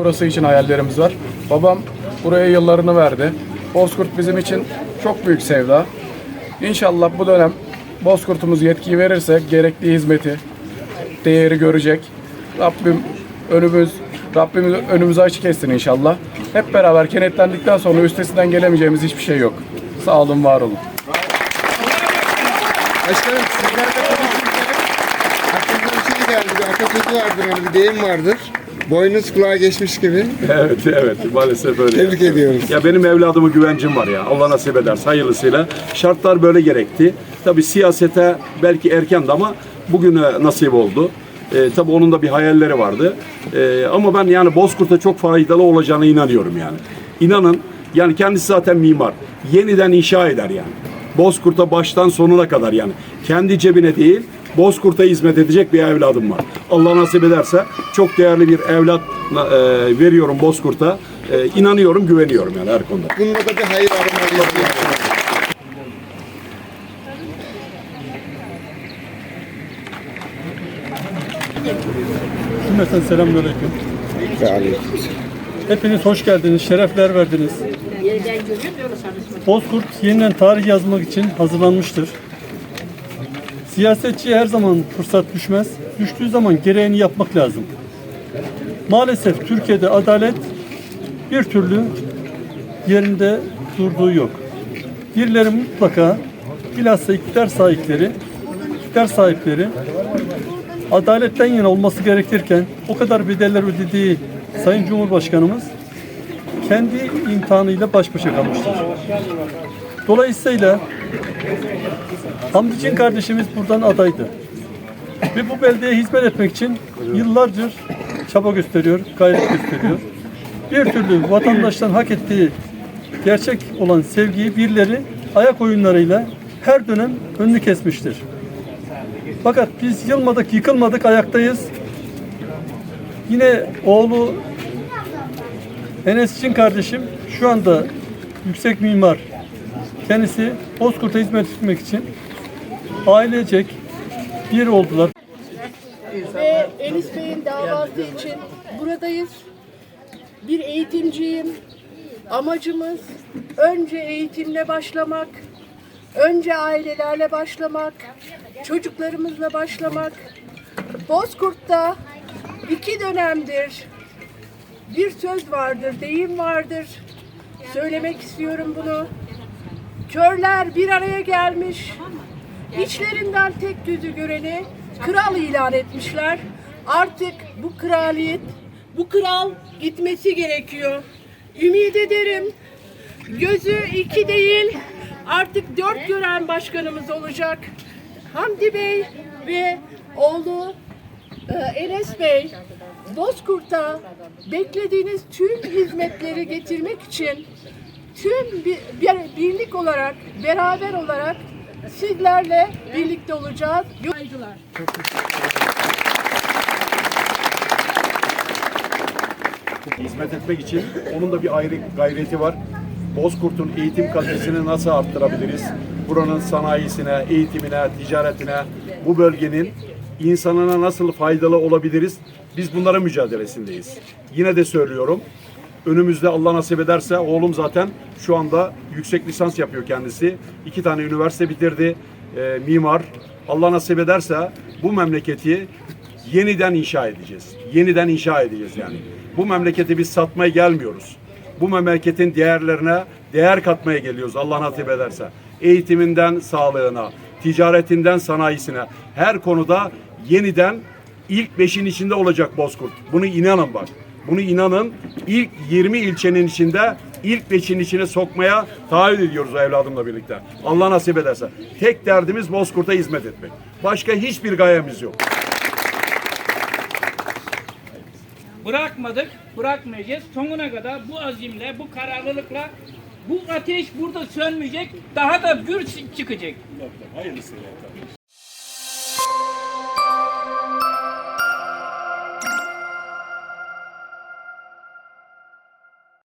Burası için hayallerimiz var. Babam buraya yıllarını verdi. Bozkurt bizim için çok büyük sevda. İnşallah bu dönem Bozkurt'umuz yetkiyi verirse gerekli hizmeti, değeri görecek. Rabbim önümüz Rabbimiz önümüzü açık etsin inşallah. Hep beraber kenetlendikten sonra üstesinden gelemeyeceğimiz hiçbir şey yok. Sağ olun, var olun. Başkanım sizlerle konuşurken aklımda bir şey geldi. Bir atasözü vardır, hani bir deyim vardır. Boynuz kulağa geçmiş gibi. Evet, evet. Maalesef öyle. Tebrik ediyoruz. Ya benim evladıma güvencim var ya. Allah nasip ederse hayırlısıyla. Şartlar böyle gerekti. Tabii siyasete belki erkendi ama bugüne nasip oldu. Ee, tabii onun da bir hayalleri vardı. Ee, ama ben yani Bozkurt'a çok faydalı olacağına inanıyorum yani. İnanın yani kendisi zaten mimar. Yeniden inşa eder yani. Bozkurt'a baştan sonuna kadar yani. Kendi cebine değil, Bozkurt'a hizmet edecek bir evladım var. Allah nasip ederse çok değerli bir evlat e, veriyorum Bozkurt'a. E, inanıyorum, güveniyorum yani her konuda. Bunda da bir hayır aramayı Cümleten selamünaleyküm. Aleyküm. Hepiniz hoş geldiniz, şerefler verdiniz. Bozkurt yeniden tarih yazmak için hazırlanmıştır. Siyasetçiye her zaman fırsat düşmez. Düştüğü zaman gereğini yapmak lazım. Maalesef Türkiye'de adalet bir türlü yerinde durduğu yok. Birileri mutlaka bilhassa iktidar sahipleri, iktidar sahipleri adaletten yana olması gerekirken o kadar bedeller ödediği Sayın Cumhurbaşkanımız kendi imtihanıyla baş başa kalmıştır. Dolayısıyla Hamdi Çin kardeşimiz buradan adaydı. Ve bu beldeye hizmet etmek için yıllardır çaba gösteriyor, gayret gösteriyor. Bir türlü vatandaştan hak ettiği gerçek olan sevgiyi birileri ayak oyunlarıyla her dönem önünü kesmiştir. Fakat biz yılmadık, yıkılmadık, ayaktayız. Yine oğlu Enes için kardeşim şu anda yüksek mimar. Kendisi Bozkurt'a hizmet etmek için ailecek bir oldular. ve Enis Bey'in davası için buradayız. Bir eğitimciyim. Amacımız önce eğitimle başlamak, önce ailelerle başlamak, çocuklarımızla başlamak. Bozkurt'ta iki dönemdir bir söz vardır, deyim vardır. Söylemek istiyorum bunu. Körler bir araya gelmiş. İçlerinden tek gözü göreni kral ilan etmişler. Artık bu kraliyet, bu kral gitmesi gerekiyor. Ümit ederim gözü iki değil artık dört gören başkanımız olacak. Hamdi Bey ve oğlu e, Enes Bey Bozkurt'a beklediğiniz tüm hizmetleri getirmek için tüm bir, bir- birlik olarak, beraber olarak sizlerle birlikte olacağız. Saygılar. hizmet etmek için onun da bir ayrı gayreti var. Bozkurt'un eğitim kalitesini nasıl arttırabiliriz? Buranın sanayisine, eğitimine, ticaretine, bu bölgenin insanına nasıl faydalı olabiliriz? Biz bunlara mücadelesindeyiz. Yine de söylüyorum. Önümüzde Allah nasip ederse oğlum zaten şu anda yüksek lisans yapıyor kendisi. İki tane üniversite bitirdi. Ee, mimar. Allah nasip ederse bu memleketi yeniden inşa edeceğiz. Yeniden inşa edeceğiz yani. Bu memleketi biz satmaya gelmiyoruz. Bu memleketin değerlerine değer katmaya geliyoruz Allah nasip ederse. Eğitiminden sağlığına, ticaretinden sanayisine her konuda yeniden ilk beşin içinde olacak Bozkurt. Bunu inanın bak. Bunu inanın ilk 20 ilçenin içinde ilk beşin içine sokmaya taahhüt ediyoruz evladımla birlikte. Allah nasip ederse. Tek derdimiz Bozkurt'a hizmet etmek. Başka hiçbir gayemiz yok. bırakmadık, bırakmayacağız. Sonuna kadar bu azimle, bu kararlılıkla bu ateş burada sönmeyecek, daha da gür çıkacak.